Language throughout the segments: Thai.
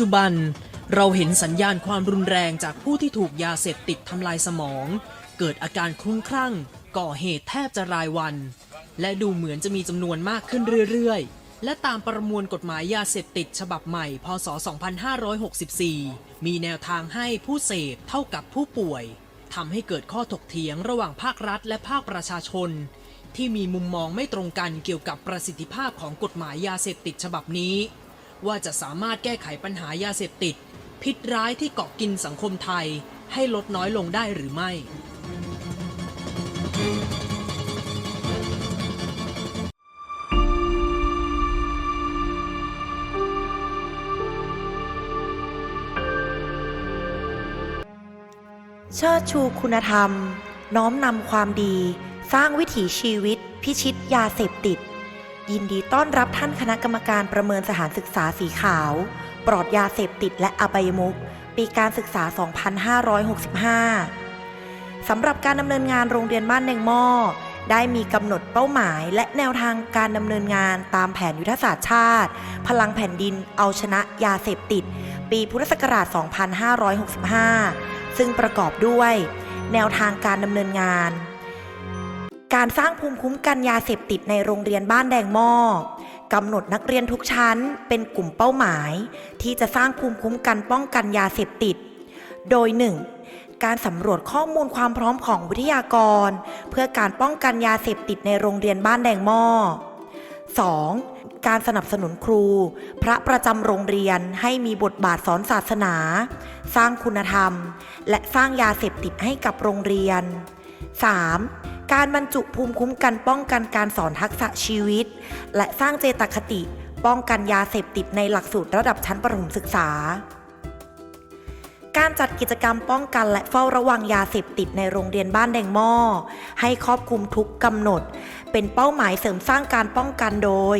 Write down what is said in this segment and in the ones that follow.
ปัจจุบันเราเห็นสัญญาณความรุนแรงจากผู้ที่ถูกยาเสพติดทำลายสมอง เกิดอาการคลุ้มคลั่ง ก่อเหตุแทบจะรายวัน และดูเหมือนจะมีจำนวนมากขึ้นเรื่อยๆ และตามประมวลกฎหมายยาเสพติดฉบับใหม่ พศ 2564 มีแนวทางให้ผู้เสพเท่ากับผู้ป่วยทำให้เกิดข้อถกเถียงระหว่างภาครัฐและภาคประชาชน ที่มีมุมมองไม่ตรงกันเกี่ยวกับประสิทธิภาพของกฎหมายยาเสพติดฉบับนี้ ว่าจะสามารถแก้ไขปัญหายาเสพติด พิษร้ายที่เกาะกินสังคมไทยให้ลดน้อยลงได้หรือไม่เชิดชูคุณธรรม น้อมนำความดี สร้างวิถีชีวิต พิชิตยาเสพติด ยินดีต้อนรับท่านคณะกรรมการประเมินสถานศึกษาสีขาว ปลอดยาเสพติดและอบายมุขปีการศึกษา 2565 สำหรับการดำเนินงานโรงเรียนบ้านแดงหม้อได้มีกำหนดเป้าหมายและแนวทางการดำเนินงานตามแผนยุทธศาสตร์ชาติ พลังแผ่นดินเอาชนะยาเสพติด ปีพุทธศักราช 2565 ซึ่งประกอบด้วย แนวทางการดำเนินงาน การสร้างภูมิคุ้มกันยาเสพติดในโรงเรียนบ้านแดงหม้อกำหนดนักเรียนทุกชั้นเป็นกลุ่มเป้าหมาย ที่จะสร้างภูมิคุ้มกันป้องกันยาเสพติด โดย 1. การสำรวจข้อมูลความพร้อมของวิทยากร เพื่อการป้องกันยาเสพติดในโรงเรียนบ้านแดงหม้อ 2. การสนับสนุนครู พระประจำโรงเรียนให้มีบทบาทสอนศาสนา สร้างคุณธรรม และสร้างยาเสพติดให้กับโรงเรียน 3. การบรรจุภูมิคุ้มกันป้องกันการสอนทักษะชีวิต และสร้างเจตคติป้องกันยาเสพติดในหลักสูตรระดับชั้นประถมศึกษา การจัดกิจกรรมป้องกันและเฝ้าระวังยาเสพติดในโรงเรียนบ้านแดงหม้อให้ครอบคลุมทุกกำหนด เป็นเป้าหมายเสริมสร้างการป้องกันโดย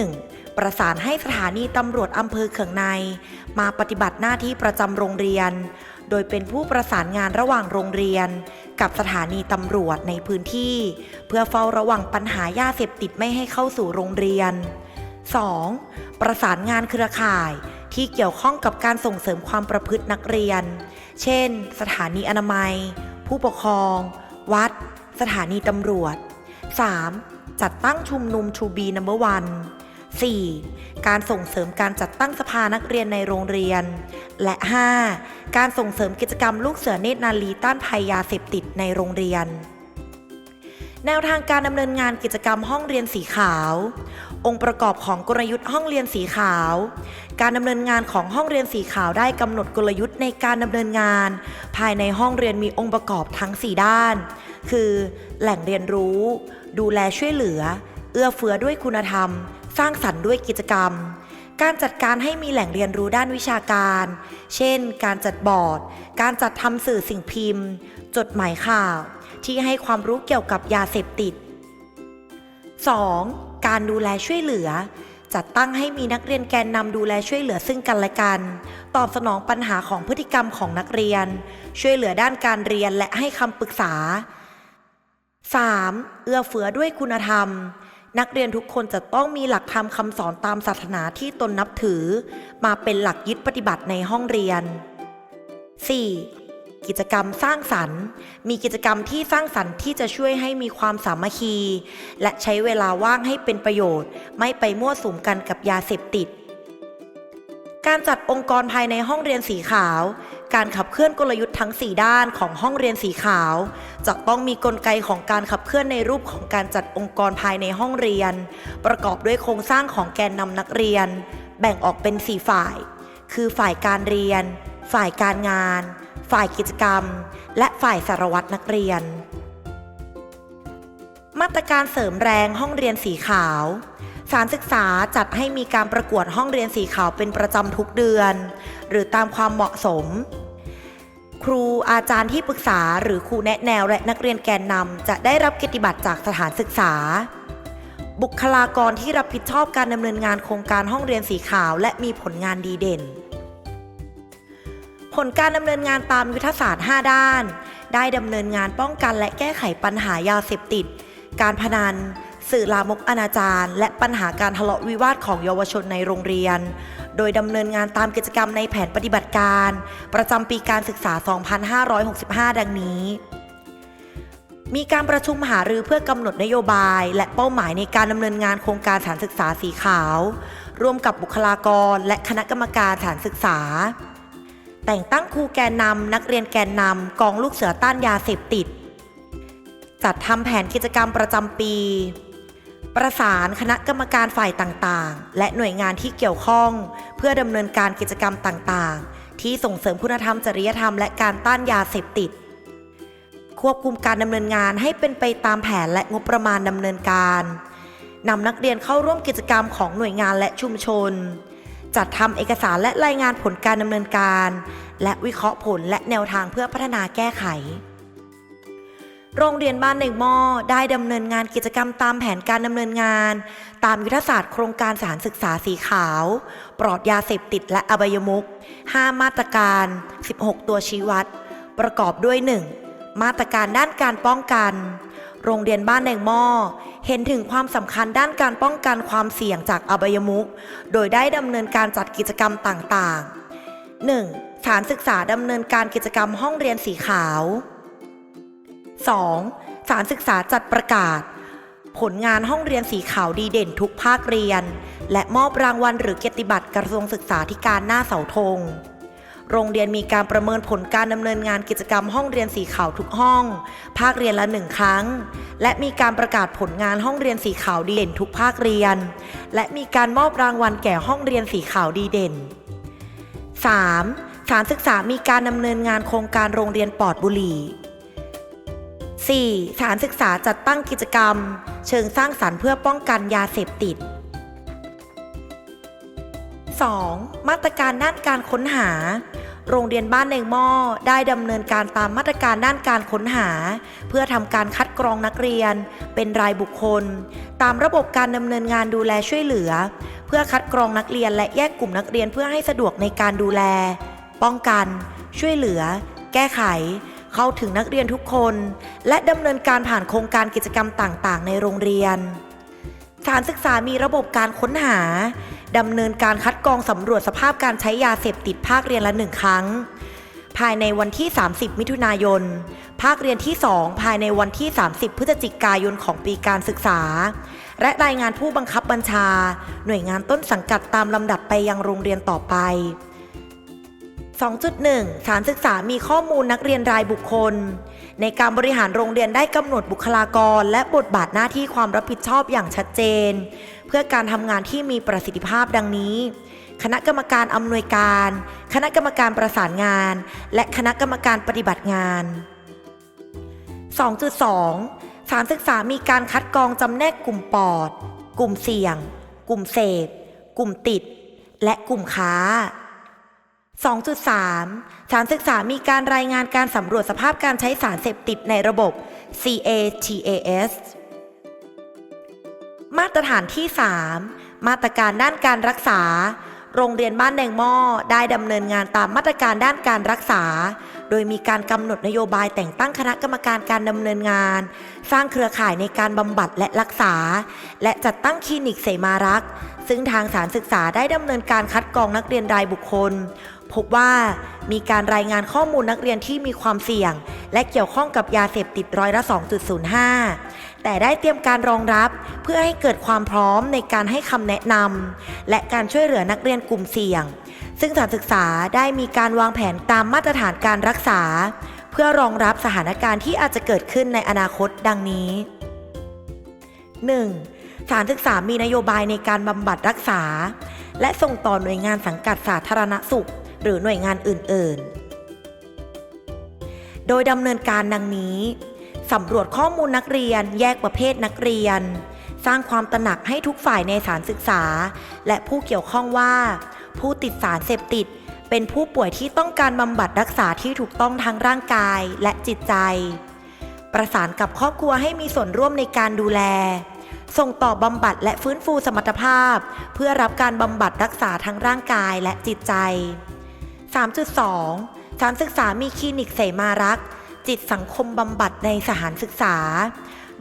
1. ประสานให้สถานีตำรวจอำเภอเขืองใน มาปฏิบัติหน้าที่ประจำโรงเรียน โดยเป็นผู้ประสานงานระหว่างโรงเรียน กับสถานีตำรวจในพื้นที่ เพื่อเฝ้าระวังปัญหายาเสพติดไม่ให้เข้าสู่โรงเรียน 2. ประสานงานเครือข่ายที่เกี่ยวข้องกับการส่งเสริมความประพฤตินักเรียน เช่น สถานีอนามัย ผู้ปกครอง วัด สถานีตำรวจ 3. จัดตั้งชุมนุมชูบีนัมเบอร์วัน 4. การส่งเสริมการจัดตั้งสภานักเรียนในโรงเรียน และ 5. การส่งเสริมกิจกรรมลูกเสือเนตรนารีต้านภัยยาเสพติดในโรงเรียน แนวทางการดำเนินงานกิจกรรมห้องเรียนสีขาว องค์ประกอบของกลยุทธ์ห้องเรียนสีขาว การดำเนินงานของห้องเรียนสีขาวได้กำหนดกลยุทธ์ในการดำเนินงาน ภายในห้องเรียนมีองค์ประกอบทั้ง 4 ด้าน คือ แหล่งเรียนรู้ ดูแลช่วยเหลือ เอื้อเฟื้อด้วยคุณธรรม สร้างสรรค์ด้วยกิจกรรม การจัดการให้มีแหล่งเรียนรู้ด้านวิชาการ เช่น การจัดบอร์ด การจัดทำสื่อสิ่งพิมพ์ จดหมายข่าว ที่ให้ความรู้เกี่ยวกับยาเสพติด 2. การดูแลช่วยเหลือ จัดตั้งให้มีนักเรียนแกนนำดูแลช่วยเหลือซึ่งกันและกัน ตอบสนองปัญหาของพฤติกรรมของนักเรียน ช่วยเหลือด้านการเรียนและให้คำปรึกษา 3. เอื้อเฟื้อด้วยคุณธรรม นักเรียนทุกคนจะต้องมีหลักธรรมคำสอนตามศาสนาที่ตนนับถือ มาเป็นหลักยึดปฏิบัติในห้องเรียน 4. กิจกรรมสร้างสรรค์ มีกิจกรรมที่สร้างสรรค์ที่จะช่วยให้มีความสามัคคี และใช้เวลาว่างให้เป็นประโยชน์ ไม่ไปมั่วสุมกันกับยาเสพติด การจัดองค์กรภายในห้องเรียนสีขาว การขับเคลื่อนกลยุทธ์ทั้ง 4 ด้านของห้องเรียนสีขาว จะต้องมีกลไกของการขับเคลื่อนในรูปของการจัดองค์กรภายในห้องเรียน ประกอบด้วยโครงสร้างของแกนนำนักเรียน แบ่งออกเป็น 4 ฝ่าย คือฝ่ายการเรียน ฝ่ายการงาน ฝ่ายกิจกรรม และฝ่ายสารวัตรนักเรียน มาตรการเสริมแรงห้องเรียนสีขาว สารศึกษาจัดให้มีการประกวดห้องเรียนสีขาวเป็นประจำทุกเดือน หรือตามความเหมาะสม ครูอาจารย์ที่ปรึกษาหรือครูแนะแนวและนักเรียนแกนนำจะได้รับเกียรติบัตรจากสถานศึกษา บุคลากรที่รับผิดชอบการดำเนินงานโครงการห้องเรียนสีขาวและมีผลงานดีเด่น ผลการดำเนินงานตามยุทธศาสตร์ 5 ด้าน ได้ดำเนินงานป้องกันและแก้ไขปัญหายาเสพติด การพนัน สื่อลามกอนาจารและปัญหาการทะเลาะวิวาทของเยาวชนในโรงเรียน โดยดำเนินงานตามกิจกรรมในแผนปฏิบัติการ ประจำปีการศึกษา 2565 ดังนี้ มีการประชุมหารือเพื่อกำหนดนโยบาย และเป้าหมายในการดำเนินงานโครงการสถานศึกษาสีขาว ร่วมกับบุคลากร และคณะกรรมการสถานศึกษา แต่งตั้งครูแกนนำนักเรียนแกนนำกองลูกเสือต้านยาเสพติดจัดทำแผนกิจกรรมประจำปี ประสานคณะกรรมการฝ่ายต่างๆ และหน่วยงานที่เกี่ยวข้อง เพื่อดำเนินการกิจกรรมต่างๆ ที่ส่งเสริมคุณธรรมจริยธรรมและการต้านยาเสพติด ควบคุมการดำเนินงานให้เป็นไปตามแผนและงบประมาณดำเนินการนำนักเรียนเข้าร่วมกิจกรรมของหน่วยงานและชุมชน จัดทำเอกสารและรายงานผลการดำเนินการ และวิเคราะห์ผลและแนวทางเพื่อพัฒนาแก้ไข โรงเรียนบ้านในหม้อได้ดำเนินงานกิจกรรมตามแผนการดำเนินงาน ตามยุทธศาสตร์โครงการสานศึกษาสีขาว ปลอดยาเสพติดและอบายมุข5มาตรการ 16 ตัวชี้วัด ประกอบด้วย 1. มาตรการด้านการป้องกัน โรงเรียนบ้านแดงหม้อเห็นถึงความสำคัญด้านการป้องกันความเสี่ยงจากอบายมุขโดยได้ดำเนินการจัดกิจกรรมต่างๆ 1. สถานศึกษาดำเนินการกิจกรรมห้องเรียนสีขาว 2. สารศึกษาจัดประกาศ ผลงานห้องเรียนสีขาวดีเด่นทุกภาคเรียน และมอบรางวัลหรือเกียรติบัตรกระทรวงศึกษาธิการหน้าเสาธงโรงเรียนมีการประเมินผลการดำเนินงานกิจกรรมห้องเรียนสีขาวทุกห้อง ภาคเรียนละหนึ่งครั้ง และมีการประกาศผลงานห้องเรียนสีขาวดีเด่นทุกภาคเรียน และมีการมอบรางวัลแก่ห้องเรียนสีขาวดีเด่น 3. สารศึกษามีการดำเนินงานโครงการโรงเรียนปลอดบุหรี่ 4. สถานศึกษาจัดตั้งกิจกรรม เชิงสร้างสรรค์เพื่อป้องกันยาเสพติด 2. มาตรการด้านการค้นหา โรงเรียนบ้านในหม้อได้ดำเนินการตามมาตรการด้านการค้นหา เพื่อทำการคัดกรองนักเรียน เป็นรายบุคคล ตามระบบการดำเนินงานดูแลช่วยเหลือ เพื่อคัดกรองนักเรียนและแยกกลุ่มนักเรียนเพื่อให้สะดวกในการดูแล ป้องกัน ช่วยเหลือ แก้ไข เข้าถึงนักเรียนทุกคน และดำเนินการผ่านโครงการกิจกรรมต่าง ๆ ในโรงเรียน สถานศึกษามีระบบการค้นหาดำเนินการคัดกรองสำรวจสภาพการใช้ยาเสพติดภาคเรียนละหนึ่งครั้ง ภายในวันที่ 30 มิถุนายน ภาคเรียนที่ 2 ภายในวันที่ 30 พฤศจิกายนของปีการศึกษา และรายงานผู้บังคับบัญชา หน่วยงานต้นสังกัดตามลำดับไปยังโรงเรียนต่อไป 2.1สถานศึกษามีข้อมูลนักเรียนรายบุคคล ในการบริหารโรงเรียนได้กำหนดบุคลากร และบทบาทหน้าที่ความรับผิดชอบอย่างชัดเจน เพื่อการทำงานที่มีประสิทธิภาพดังนี้ คณะกรรมการอำนวยการ คณะกรรมการประสานงาน และคณะกรรมการปฏิบัติงาน 2.2สถานศึกษามีการคัดกรองจำแนกกลุ่มปอด กลุ่มเสี่ยง กลุ่มเสพ กลุ่มติด และกลุ่มค้า 2.3 สารศึกษามีการรายงานการสำรวจสภาพการใช้สารเสพติดในระบบ CATAS มาตรฐานที่ 3 มาตรการด้านการรักษา โรงเรียนบ้านแดงหม้อได้ดำเนินงานตามมาตรการด้านการรักษา โดยมีการกำหนดนโยบายแต่งตั้งคณะกรรมการการดำเนินงาน สร้างเครือข่ายในการบำบัดและรักษา และจัดตั้งคลินิกเสมารักษ์ซึ่งทางสารศึกษาได้ดำเนินการคัดกรองนักเรียนรายบุคคล พบว่ามีการรายงานข้อมูลนักเรียนที่มีความเสี่ยง และเกี่ยวข้องกับยาเสพติดร้อยละ 2.05 แต่ได้เตรียมการรองรับเพื่อให้เกิดความพร้อมในการให้คำแนะนำและการช่วยเหลือนักเรียนกลุ่มเสี่ยง ซึ่งสถานศึกษาได้มีการวางแผนตามมาตรฐานการรักษา เพื่อรองรับสถานการณ์ที่อาจจะเกิดขึ้นในอนาคตดังนี้ 1. สถานศึกษามีนโยบายในการบำบัดรักษา และส่งต่อหน่วยงานสังกัดสาธารณสุข หรือหน่วยงานอื่น ๆ โดยดำเนินการดังนี้สำรวจข้อมูลนักเรียนแยกประเภทนักเรียน สร้างความตระหนักให้ทุกฝ่ายในสถารศึกษา และผู้เกี่ยวข้องว่า ผู้ติดสารเสพติด เป็นผู้ป่วยที่ต้องการบำบัดรักษาที่ถูกต้องทั้งร่างกายและจิตใจ ประสานกับครอบครัวให้มีส่วนร่วมในการดูแล ส่งต่อบำบัดและฟื้นฟูสมรรถภาพ เพื่อรับการบำบัดรักษาทั้งร่างกายและจิตใจ 3.2 สารศึกษามีคลินิกเสมารักษ์จิตสังคมบำบัดในสถานศึกษา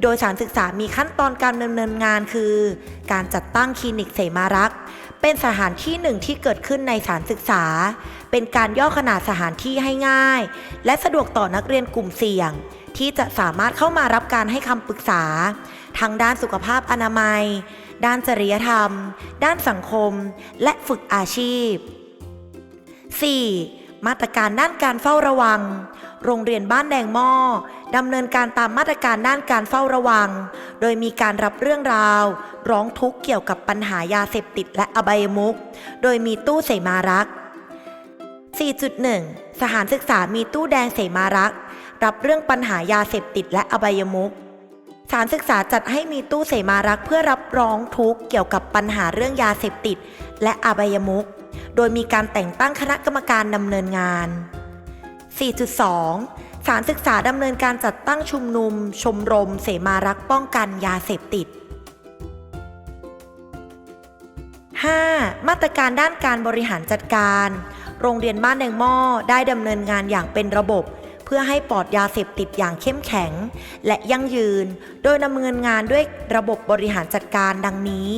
โดยสารศึกษามีขั้นตอนการดำเนินงานคือ การจัดตั้งคลินิกเสมารักษ์เป็นสถานที่หนึ่งที่เกิดขึ้นในสถานศึกษา เป็นการย่อขนาดสถานที่ให้ง่าย และสะดวกต่อนักเรียนกลุ่มเสี่ยง ที่จะสามารถเข้ามารับการให้คำปรึกษาทั้งด้านสุขภาพอนามัย ด้านจริยธรรม ด้านสังคม และฝึกอาชีพ 4. มาตรการด้านการเฝ้าระวัง โรงเรียนบ้านแดงหม้อดำเนินการตามมาตรการด้านการเฝ้าระวัง โดยมีการรับเรื่องราว ร้องทุกข์เกี่ยวกับปัญหายาเสพติดและอบายมุขโดยมีตู้เสมารักษ์ 4.1 สถานศึกษามีตู้แดงเสมารักษ์รับเรื่องปัญหายาเสพติดและอบายมุขสถานศึกษาจัดให้มีตู้เสมารักษ์เพื่อรับร้องทุกข์เกี่ยวกับปัญหาเรื่องยาเสพติด และอบายมุข โดยมีการแต่งตั้งคณะกรรมการดำเนินงาน 4.2 สารศึกษาดำเนินการจัดตั้งชุมนุม ชมรม เสมารักป้องกันยาเสพติด 5. มาตรการด้านการบริหารจัดการ โรงเรียนบ้านแดงหม้อได้ดำเนินงานอย่างเป็นระบบ เพื่อให้ปลอดยาเสพติดอย่างเข้มแข็ง และยั่งยืน โดยดำเนินงานด้วยระบบบริหารจัดการดังนี้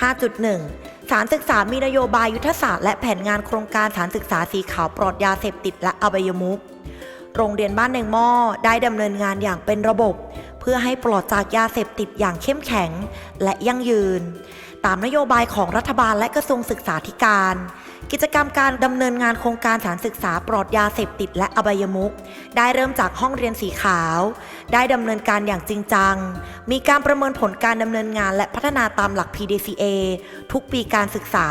5.1 สารศึกษามีนโยบายยุทธศาสตร์และแผนงานโครงการสารศึกษาสีขาวปลอดยาเสพติดและอบายมุก โรงเรียนบ้านแดงหม้อได้ดำเนินงานอย่างเป็นระบบ เพื่อให้ปลอดจากยาเสพติดอย่างเข้มแข็งและยั่งยืน ตามนโยบายของรัฐบาลและกระทรวงศึกษาธิการ กิจกรรมการดำเนินงานโครงการสารศึกษาปลอดยาเสพติดและอบายมุขได้เริ่มจากห้องเรียนสีขาว ได้ดำเนินการอย่างจริงจัง มีการประเมินผลการดำเนินงานและพัฒนาตามหลัก PDCA ทุกปีการศึกษา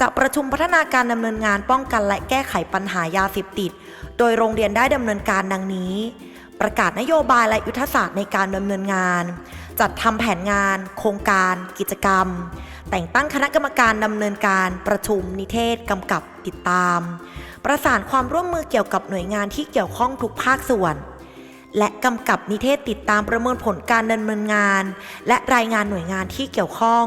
จะประชุมพัฒนาการดำเนินงานป้องกันและแก้ไขปัญหายาเสพติด โดยโรงเรียนได้ดำเนินการดังนี้ ประกาศนโยบายและยุทธศาสตร์ในการดำเนินงาน จัดทำแผนงาน โครงการ กิจกรรม แต่งตั้งคณะกรรมการดำเนินการประชุมนิเทศกำกับติดตาม ประสานความร่วมมือเกี่ยวกับหน่วยงานที่เกี่ยวข้องทุกภาคส่วน และกำกับนิเทศติดตามประเมินผลการดำเนินงาน และรายงานหน่วยงานที่เกี่ยวข้อง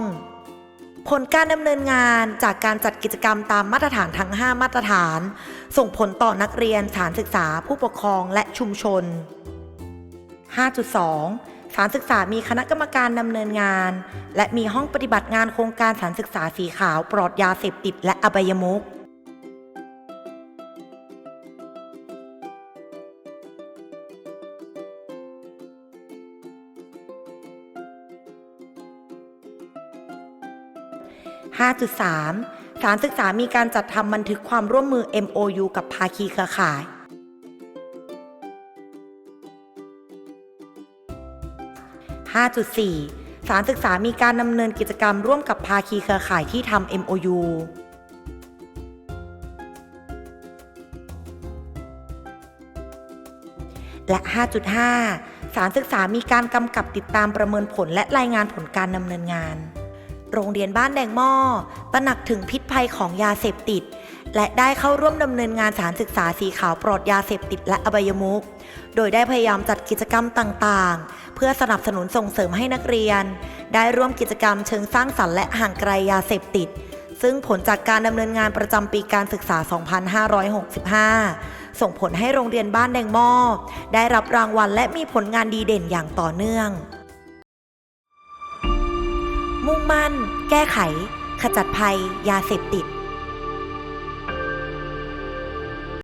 ผลการดำเนินงานจากการจัดกิจกรรมตามมาตรฐานทั้ง 5 มาตรฐาน ส่งผลต่อนักเรียนสถานศึกษาผู้ปกครองและชุมชน 5.2 สถานศึกษามีคณะกรรมการดำเนินงาน และมีห้องปฏิบัติงานโครงการสถานศึกษาสีขาวปลอดยาเสพติดและอบายมุข5.3 สารศึกษามีการจัดทำบันทึกความร่วมมือ MOU กับภาคีเครือข่าย 5.4 สารศึกษามีการดำเนินกิจกรรมร่วมกับภาคีเครือข่ายที่ทำ MOU และ 5.5 สารศึกษามีการกำกับติดตามประเมินผลและรายงานผลการดำเนินงาน โรงเรียนบ้านแดงหม้อตระหนักถึงพิษภัยของยาเสพติด และได้เข้าร่วมดำเนินงานสารศึกษาสีขาวปลอดยาเสพติดและอบายมุข โดยได้พยายามจัดกิจกรรมต่างๆ เพื่อสนับสนุนส่งเสริมให้นักเรียน ได้ร่วมกิจกรรมเชิงสร้างสรรค์และห่างไกลยาเสพติด ซึ่งผลจากการดำเนินงานประจำปีการศึกษา 2565 ส่งผลให้โรงเรียนบ้านแดงหม้อได้รับรางวัลและมีผลงานดีเด่นอย่างต่อเนื่อง มุ่งมั่น แก้ไข ขจัดภัย ยาเสพติด